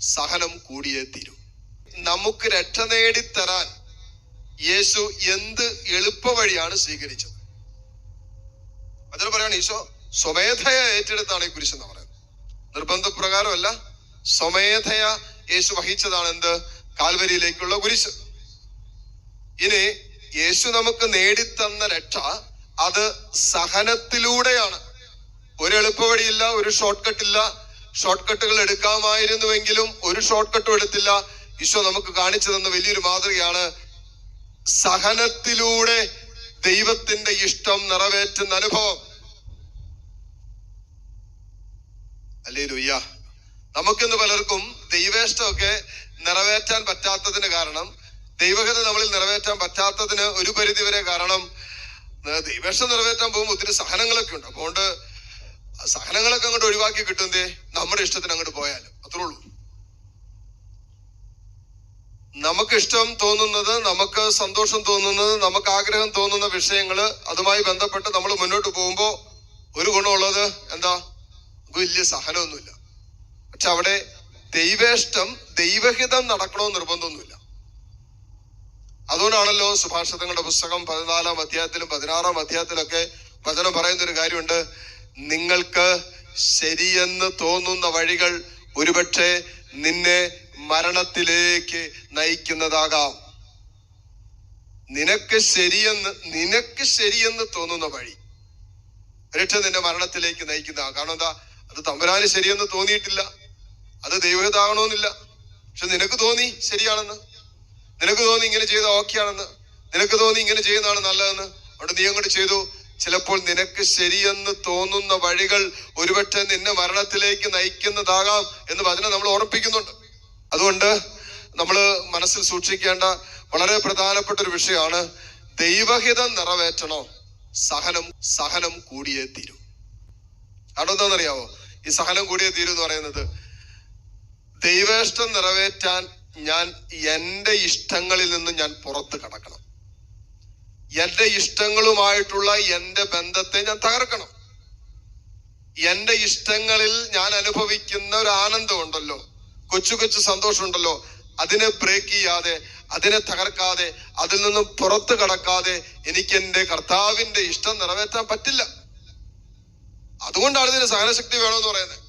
സഹനം കൂടിയേ തീരൂ. നമുക്ക് രക്ഷ നേടിത്തരാൻ യേശു എന്ത് എളുപ്പ വഴിയാണ് സ്വീകരിച്ചത്? അതിന് പറയാണ് ഈശോ സ്വമേധയ ഏറ്റെടുത്താണ് ഈ കുരിശ് എന്ന് പറയുന്നത്. നിർബന്ധപ്രകാരമല്ല സ്വമേധയ യേശു വഹിച്ചതാണ് എന്ത്? കാൽവരിയിലേക്കുള്ള കുരിശ്. ഇനി യേശു നമുക്ക് നേടിത്തന്ന രക്ഷ അത് സഹനത്തിലൂടെയാണ്. ഒരു എളുപ്പവഴിയില്ല ഒരു ഷോർട്ട് കട്ടില്ല ഷോർട്ട് കട്ടുകൾ എടുക്കാമായിരുന്നുവെങ്കിലും ഒരു ഷോർട്ട് കട്ടും എടുത്തില്ല. ഈശോ നമുക്ക് കാണിച്ചു തന്ന വലിയൊരു മാതൃകയാണ് സഹനത്തിലൂടെ ദൈവത്തിന്റെ ഇഷ്ടം നിറവേറ്റുന്ന അനുഭവം. അല്ലേ ലുയ്യ നമുക്കിന്ന് പലർക്കും ദൈവേഷ്ടമൊക്കെ നിറവേറ്റാൻ പറ്റാത്തതിന് കാരണം ദൈവഗത നമ്മളിൽ നിറവേറ്റാൻ പറ്റാത്തതിന് ഒരു പരിധി വരെ കാരണം ദൈവേഷ്ടം നിറവേറ്റാൻ പോകുമ്പോൾ ഒത്തിരി സഹനങ്ങളൊക്കെ ഉണ്ട്. അതുകൊണ്ട് സഹനങ്ങളൊക്കെ അങ്ങോട്ട് ഒഴിവാക്കി കിട്ടുന്നതേ നമ്മുടെ ഇഷ്ടത്തിന് അങ്ങോട്ട് പോയാലും. അത്രേ ഉള്ളൂ നമുക്ക് ഇഷ്ടം തോന്നുന്നത് നമുക്ക് സന്തോഷം തോന്നുന്നത് നമുക്ക് ആഗ്രഹം തോന്നുന്ന വിഷയങ്ങൾ അതുമായി ബന്ധപ്പെട്ട് നമ്മൾ മുന്നോട്ട് പോകുമ്പോൾ ഒരു ഗുണമുള്ളത് എന്താ? വലിയ സഹനമൊന്നുമില്ല. പക്ഷെ അവിടെ ദൈവേഷ്ടം ദൈവഹിതം നടക്കണമെന്ന് നിർബന്ധമൊന്നുമില്ല. അതുകൊണ്ടാണല്ലോ സുഭാഷിതങ്ങളുടെ പുസ്തകം പതിനാലാം അധ്യായത്തിലും പതിനാറാം അധ്യായത്തിലൊക്കെ വചനം പറയുന്ന ഒരു കാര്യമുണ്ട്. നിങ്ങൾക്ക് ശരിയെന്ന് തോന്നുന്ന വഴികൾ ഒരുപക്ഷെ നിന്നെ മരണത്തിലേക്ക് നയിക്കുന്നതാകാം. നിനക്ക് ശരിയെന്ന് നിനക്ക് ശരിയെന്ന് തോന്നുന്ന വഴി രക്ഷ നിന്നെ മരണത്തിലേക്ക് നയിക്കുന്നതാ. കാരണം എന്താ? അത് തമ്പുരാന് ശരിയെന്ന് തോന്നിയിട്ടില്ല. അത് ദൈവതാകണമെന്നില്ല പക്ഷെ നിനക്ക് തോന്നി ശരിയാണെന്ന്. നിനക്ക് തോന്നി ഇങ്ങനെ ചെയ്ത ഓക്കെയാണെന്ന്. നിനക്ക് തോന്നി ഇങ്ങനെ ചെയ്യുന്നതാണ് നല്ലതെന്ന്. അവിടെ നീ അങ്ങോട്ട് ചെയ്തു. ചിലപ്പോൾ നിനക്ക് ശരിയെന്ന് തോന്നുന്ന വഴികൾ ഒരുപക്ഷെ നിന്നെ മരണത്തിലേക്ക് നയിക്കുന്നതാകാം എന്ന് വചനം നമ്മൾ ഓർപ്പിക്കുന്നുണ്ട് അതുകൊണ്ട് നമ്മൾ മനസ്സിൽ സൂക്ഷിക്കേണ്ട വളരെ പ്രധാനപ്പെട്ട ഒരു വിഷയമാണ് ദൈവഹിതം നിറവേറ്റണോ? സഹനം സഹനം കൂടിയേ തീരൂ. കാരണം എന്താണെന്നറിയാവോ ഈ സഹനം കൂടിയേ തീരൂ എന്ന് പറയുന്നത് ദൈവേഷ്ടം നിറവേറ്റാൻ ഞാൻ എന്റെ ഇഷ്ടങ്ങളിൽ നിന്ന് ഞാൻ പുറത്ത് കടക്കണം. എന്റെ ഇഷ്ടങ്ങളുമായിട്ടുള്ള എന്റെ ബന്ധത്തെ ഞാൻ തകർക്കണം. എന്റെ ഇഷ്ടങ്ങളിൽ ഞാൻ അനുഭവിക്കുന്ന ഒരു ആനന്ദം ഉണ്ടല്ലോ കൊച്ചു കൊച്ചു സന്തോഷം ഉണ്ടല്ലോ അതിനെ ബ്രേക്ക് ചെയ്യാതെ അതിനെ തകർക്കാതെ അതിൽ നിന്നും പുറത്തു കടക്കാതെ എനിക്ക് എന്റെ കർത്താവിന്റെ ഇഷ്ടം നിറവേറ്റാൻ പറ്റില്ല. അതുകൊണ്ടാണ് ഇതിന് സഹനശക്തി വേണമെന്ന് പറയുന്നത്.